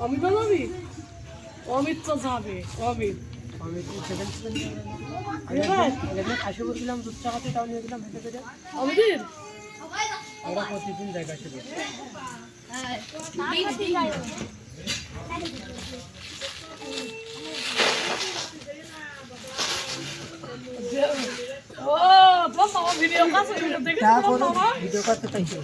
অমিত যাবি অমিত তো যাবে অমিত। প্রতিদিন জায়গা শুধু ও মামা ভিডিও কাছে ভিডিও দেখে মামা ভিডিও করতে চাইছি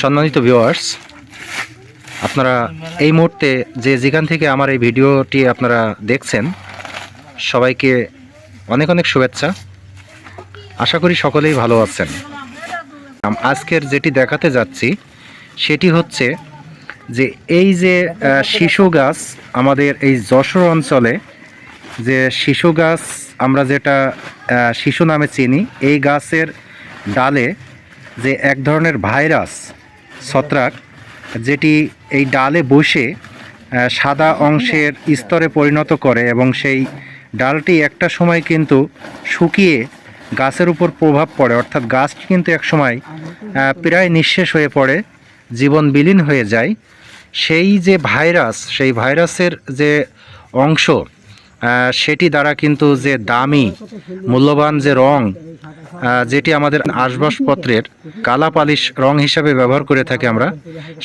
সম্মানিত ভিউয়ার্স আপনারা এই মুহূর্তে যে যেখান থেকে আমার এই ভিডিওটি আপনারা দেখছেন, সবাইকে অনেক অনেক শুভেচ্ছা। আশা করি সকলেই ভালো আছেন। আজকের যেটি দেখাতে যাচ্ছি, সেটি হচ্ছে যে এই যে শিশু গাছ আমাদের এই যশোর অঞ্চলে, যে শিশু গাছ আমরা যেটা শিশু নামে চিনি, এই গাছের ডালে যে এক ধরনের ভাইরাস, ছত্রাক, যেটি এই ডালে বসে সাদা অংশের স্তরে পরিণত করে এবং সেই ডালটি একটা সময় কিন্তু শুকিয়ে গাছের উপর প্রভাব পড়ে। অর্থাৎ গাছটি কিন্তু এক সময় প্রায় নিঃশেষ হয়ে পড়ে, জীবন বিলীন হয়ে যায়। সেই যে ভাইরাস, সেই ভাইরাসের যে অংশ সেটি দ্বারা কিন্তু যে দামি, মূল্যবান যে রং যেটি আমাদের আসবাবপত্রের কালা পালিশ রং হিসাবে ব্যবহার করে থাকি আমরা,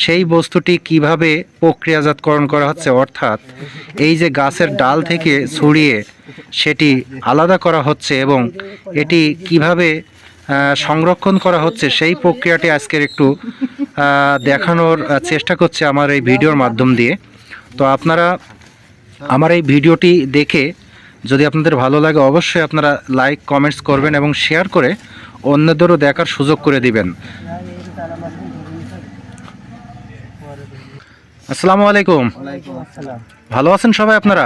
সেই বস্তুটি কীভাবে প্রক্রিয়াজাতকরণ করা হচ্ছে, অর্থাৎ এই যে গাছের ডাল থেকে ছড়িয়ে সেটি আলাদা করা হচ্ছে এবং এটি কীভাবে সংরক্ষণ করা হচ্ছে সেই প্রক্রিয়াটি আজকের একটু দেখানোর চেষ্টা করছে আমার এই ভিডিওর মাধ্যম দিয়ে। তো আপনারা আমার এই ভিডিওটি দেখে যদি আপনাদের ভালো লাগে অবশ্যই আপনারা লাইক কমেন্টস করবেন এবং শেয়ার করে অন্যদেরও দেখার সুযোগ করে দিবেন। আসসালামু আলাইকুম। আসসালাম। ভালো আছেন সবাই আপনারা?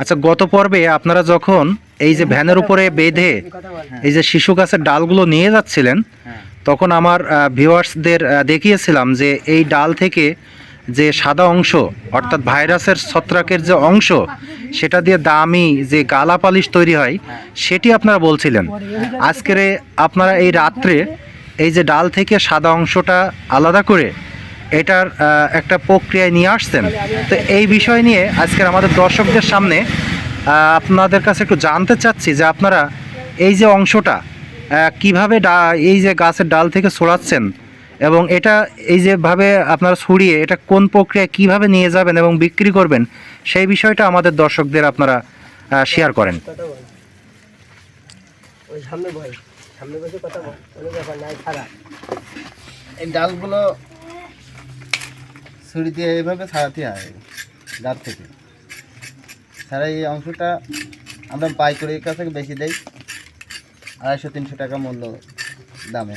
আচ্ছা গত পর্বে আপনারা যখন এই যে ভ্যানের উপরে বেঁধে এই যে শিশু গাছের ডালগুলো নিয়ে যাচ্ছিলেন তখন আমার ভিউয়ার্সদের দেখিয়েছিলাম যে এই ডাল থেকে যে সাদা অংশ অর্থাৎ ভাইরাসের ছত্রাকের যে অংশ সেটা দিয়ে দামি যে গালা পালিশ তৈরি হয় সেটি আপনারা বলছিলেন। আজকের আপনারা এই রাত্রে এই যে ডাল থেকে সাদা অংশটা আলাদা করে এটার একটা প্রক্রিয়ায় নিয়ে আসছেন। তো এই বিষয় নিয়ে আজকের আমাদের দর্শকদের সামনে আপনাদের কাছে একটু জানতে চাচ্ছি যে আপনারা এই যে অংশটা কীভাবে ডা- এই যে গাছের ডাল থেকে ছড়াচ্ছেন এবং এটা এই যেভাবে আপনারা ছড়িয়ে এটা কোন প্রক্রিয়া কীভাবে নিয়ে যাবেন এবং বিক্রি করবেন সেই বিষয়টা আমাদের দর্শকদের আপনারা শেয়ার করেন। কথা বল ওই সামনে বল সামনে বসে কথা বল কোনো ব্যাপার নাই খারাপ এই ডালগুলো ছুরি দিয়ে এইভাবে ছাড়াতে হয় গাছ থেকে। ছাড়া এই অংশটা আমরা পাইকারির কাছে বেশি দেই আড়াইশো তিনশো টাকা মূল্য দামে।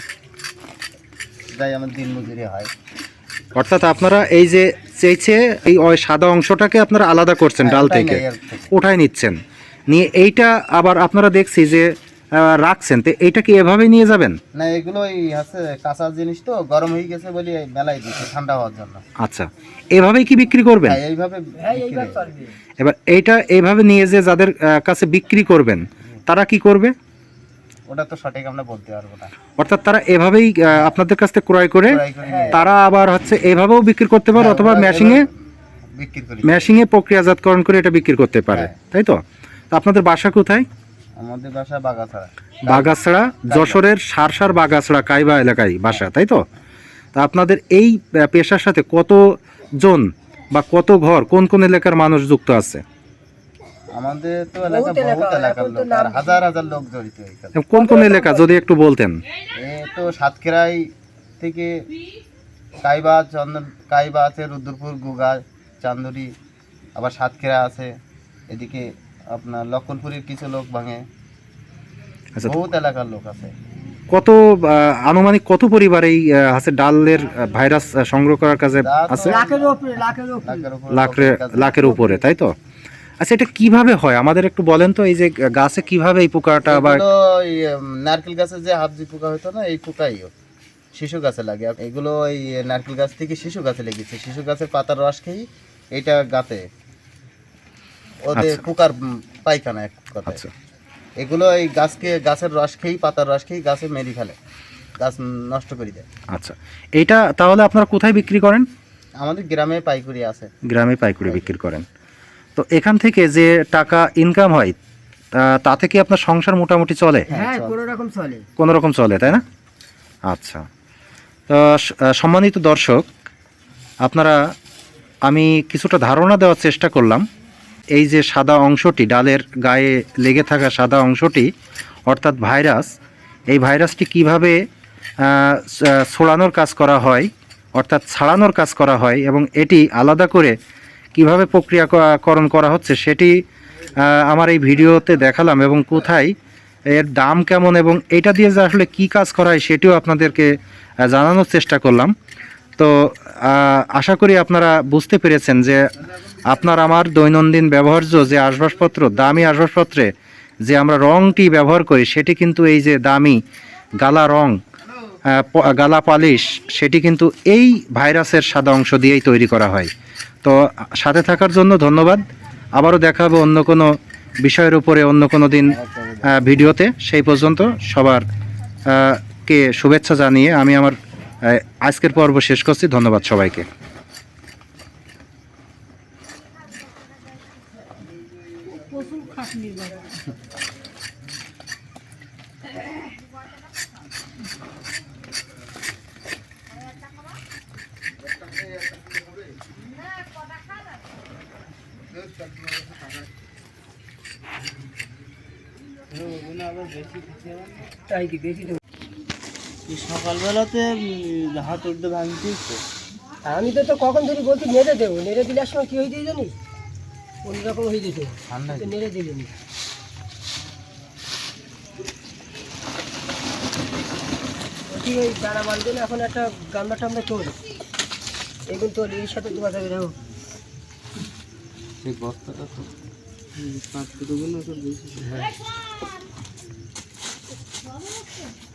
যাই আমার দিন মজুরি হয়। অর্থাৎ আপনারা এই যে চেয়েছে এই ওই সাদা অংশটাকে আপনারা আলাদা করছেন ডাল থেকে। ওঠায় উঠায় নিচ্ছেন। নিয়ে এইটা আবার আপনারা দেখছি যে রাখছেন। তো এইটা কি এভাবে নিয়ে যাবেন? না এগুলো আছে কাঁচা জিনিস তো গরম হয়ে গেছে বলি এই মেলাই দিচ্ছে ঠান্ডা হওয়ার জন্য। আচ্ছা। এভাবেই কি বিক্রি করবেন? হ্যাঁ এইভাবে হ্যাঁ এইবার চলবে। এবার এইটা এইভাবে নিয়ে যে যাদের কাছে বিক্রি করবেন তারা কি করবে? ওটা তো সঠিক আমরা বলতে পারব না। অর্থাৎ তারা এভাবেই আপনাদের কাছ থেকে ক্রয় করে তারা আবার হচ্ছে এভাবেও বিক্রি করতে পারে হ্যাঁ, অথবা করি মেশিংয়ে প্রক্রিয়াজাতকরণ করে এটা বিক্রি করতে পারে। তাই তো? তো আপনাদের বাসা কোথায়? আমাদের বাসা বাগাছাড়া। বাগাছড়া যশোরের সারসার বাগাছড়া কাইবা এলাকায় বাসা তাই তো? তা আপনাদের এই পেশার সাথে কতজন বা কত ঘর কোন কোন এলাকার মানুষ যুক্ত আছে? আমাদের তো এলাকা বহুত এলাকার লোক আর হাজার হাজার লোক জড়িত এখানে কোন কোন এলাকা যদি একটু বলতেন? এ তো সাতক্ষীরাই থেকে কাইবা চন্দন কাইবা আছে রুদ্রপুর গুগা চান্দুরি আবার সাতক্ষীরা আছে এদিকে আপনার লক্ষণপুরের কিছু লোক ভাঙে। আচ্ছা। বহুত এলাকার লোক আছে। কত আনুমানিক কত পরিবার এই আছে ডালের ভাইরাস সংগ্রহ করার কাজে আছে? লাখের উপরে লাখের উপরে। লাখের লাখের লোকের কাছে। লাখের উপরে তাই তো? আচ্ছা এটা কীভাবে হয়? আমাদের একটু বলেন তো এই যে গাছে কীভাবে এই পোকাটা বা নারকেল গাছে যে হাফজি পোকা হতো না এই পোকাই শিশু গাছে লাগে। এগুলো ওই নারকেল গাছ থেকে শিশু গাছে লেগেছে। শিশু গাছের পাতার রস খেয়ে এটা গাতে। ওদের আচ্ছা। পোকার পায়খানা এক কথা আচ্ছা। এগুলো এই গাছকে গাছের রস খেয়েই পাতার রস খেয়েই গাছে মেরি ফেলে। গাছ নষ্ট করে দেয়। আচ্ছা। এইটা তাহলে আপনারা কোথায় বিক্রি করেন? আমাদের গ্রামে পাইকারি আছে। গ্রামে পাইকারি বিক্রি করেন। তো এখান থেকে যে টাকা ইনকাম হয় তা- তা থেকে আপনার সংসার মোটামুটি চলে? হ্যাঁ কোনো রকম চলে। কোনো রকম চলে তাই না? আচ্ছা। তো সম্মানিত দর্শক আপনারা আমি কিছুটা ধারণা দেওয়ার চেষ্টা করলাম। এই যে সাদা অংশটি, ডালের গায়ে লেগে থাকা সাদা অংশটি, অর্থাৎ ভাইরাস, এই ভাইরাসটি কীভাবে ছড়ানোর কাজ করা হয়, অর্থাৎ ছাড়ানোর কাজ করা হয় এবং এটি আলাদা করে কীভাবে প্রক্রিয়াকরণ করা হচ্ছে সেটি আমার এই ভিডিওতে দেখালাম এবং কোথায়, এর দাম কেমন এবং এটা দিয়ে যে আসলে কী কাজ করা হয় সেটিও আপনাদেরকে জানানোর চেষ্টা করলাম। তো আশা করি আপনারা বুঝতে পেরেছেন যে আপনার আমার দৈনন্দিন ব্যবহার্য যে আসবাবপত্র দামি আসবাবপত্রে যে আমরা রঙটি ব্যবহার করি, সেটি কিন্তু এই যে দামি গালা রং গালা পালিশ, সেটি কিন্তু এই ভাইরাসের সাদা অংশ দিয়েই তৈরি করা হয়। তো, সাথে থাকার জন্য ধন্যবাদ। আবারও দেখাবো অন্য কোনো বিষয়ের উপরে অন্য কোনো দিন ভিডিওতে। সেই পর্যন্ত সবার কে শুভেচ্ছা জানিয়ে আমি আমার আজকের পর্ব শেষ করছি ধন্যবাদ সবাইকে। তাই কি বেশি সকালবেলাতে হাত উঠতে ভাঙছিস তো আমি তো তো কখন ধরি বলছি নেড়ে দেবো। নেড়ে দিলে সময় কি হয়েছে জানিস? অন্যরকম হয়ে যেত। ঠান্ডা নেড়ে দিলেনি বলছি ওই দানা বাঁধবে না এখন একটা গামলা টামলা তোল এগুলো তোল এর সাথে যাবে দেখো সেই বস্তাটা তো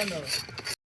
ano.